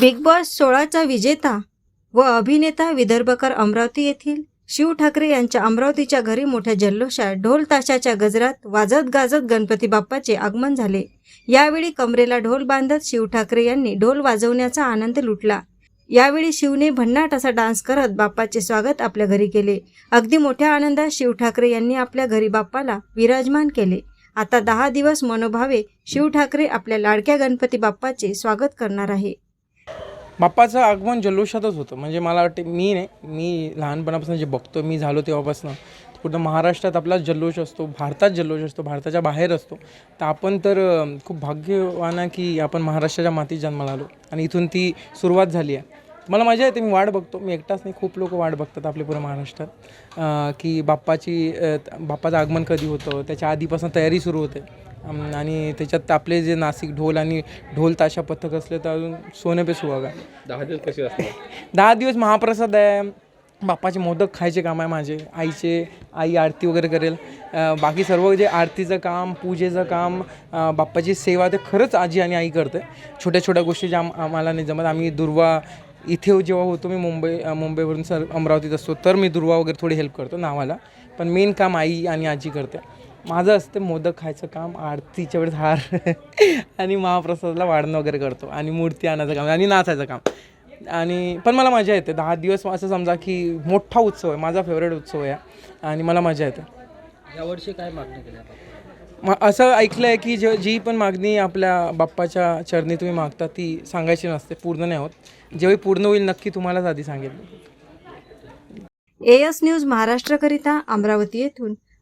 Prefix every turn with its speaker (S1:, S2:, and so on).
S1: Big boss सोळाचा विजेता व अभिनेता विदर्भकर अमरावती येथील शिव ठाकरे यांच्या अमरावतीच्या घरी मोठ्या जल्लोषात ढोल ताशाच्या गजरात वाजत गाजत गणपती बाप्पाचे आगमन झाले. यावेळी कमरेला ढोल बांधत शिव ठाकरे यांनी ढोल वाजवण्याचा आनंद लुटला. यावेळी शिवने भन्नाट असा डान्स करत बाप्पाचे स्वागत आपल्या घरी केले. अगदी मोठ्या आनंदात शिव ठाकरे यांनी आपल्या घरी बाप्पाला विराजमान केले. आता दहा दिवस मनोभावे शिव ठाकरे आपल्या लाडक्या गणपती बाप्पाचे स्वागत करणार आहे.
S2: बाप्पाचं आगमन जल्लोषातच होतं. म्हणजे मला वाटते मी नाही मी लहानपणापासून जे बघतो मी झालो तेव्हापासून पूर्ण महाराष्ट्रात आपला जल्लोष असतो भारतात जल्लोष असतो भारताच्या बाहेर असतो. तर आपण तर खूप भाग्यवान आहे की आपण महाराष्ट्राच्या मातीत जन्माला आलो आणि इथून ती सुरुवात झाली आहे. मला मजा येते मी वाट बघतो. मी एकटाच नाही खूप लोक वाट बघतात आपले पूर्ण महाराष्ट्रात. की बाप्पाची बाप्पाचं आगमन कधी होतं त्याच्या आधीपासून तयारी सुरू होते. आणि त्याच्यात आपले जे नाशिक ढोल आणि ढोल ताशा पथक असले तर अजून सोने पे सुहागा.
S3: दहा दिवस कसे असतात?
S2: दहा दिवस महाप्रसाद आहे. बाप्पाचे मोदक खायचे काम आहे माझे. आईचे आई आरती वगैरे करेल. बाकी सर्व जे आरतीचं काम पूजेचं काम बाप्पाची सेवा ते खरंच आजी आणि आई करते. छोट्या छोट्या गोष्टी ज्या आम- आम्हाला नाही जमत. आम्ही दुर्वा इथे जेव्हा होतो मी मुंबई मुंबईवरून सर अमरावतीत असतो तर मी दुर्वा वगैरे थोडी हेल्प करतो नावाला. पण मेन काम आई आणि आजी करते. माझं असते मोदक खायचं काम आरतीच्या वेळेस हार. आणि महाप्रसादाला वाढणं वगैरे करतो. आणि मूर्ती आणायचं काम आणि नाचायचं काम. आणि पण मला मजा येते. दहा दिवस असं समजा की मोठा उत्सव आहे. माझा फेवरेट उत्सव आहे आणि मला मजा येते.
S3: यावर्षी काय मागणी केली आपण?
S2: म असं ऐकलं आहे की जे जी पण मागणी आपल्या बाप्पाच्या चरणी तुम्ही मागता ती सांगायची नसते. पूर्ण नाही होत. जेव्हा पूर्ण होईल नक्की तुम्हालाच आधी सांगेल.
S1: एएस न्यूज महाराष्ट्रकरिता अमरावती येथून.